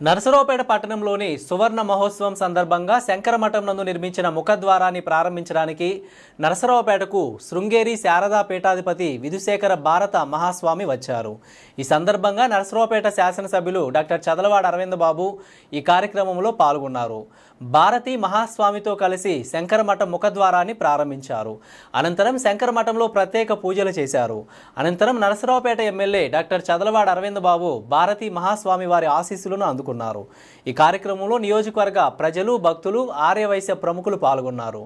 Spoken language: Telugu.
నరసరావుపేట పట్టణంలోని సువర్ణ మహోత్సవం సందర్భంగా శంకరమఠం నందు నిర్మించిన ముఖద్వారాన్ని ప్రారంభించడానికి నరసరావుపేటకు శృంగేరి శారదా పీఠాధిపతి విధుశేఖర భారత మహాస్వామి వచ్చారు. ఈ సందర్భంగా నరసరావుపేట శాసనసభ్యులు డాక్టర్ చదలవాడ అరవింద్ బాబు ఈ కార్యక్రమంలో పాల్గొన్నారు. భారతి మహాస్వామితో కలిసి శంకరమఠం ముఖద్వారాన్ని ప్రారంభించారు. అనంతరం శంకరమఠంలో ప్రత్యేక పూజలు చేశారు. అనంతరం నరసరావుపేట ఎమ్మెల్యే డాక్టర్ చదలవాడ అరవింద్ బాబు భారతి మహాస్వామి వారి ఆశీస్సులను పాల్గొన్నారు ఈ కార్యక్రమంలో నియోజకవర్గ ప్రజలు భక్తులు ఆర్యవైశ్య ప్రముఖులు పాల్గొన్నారు.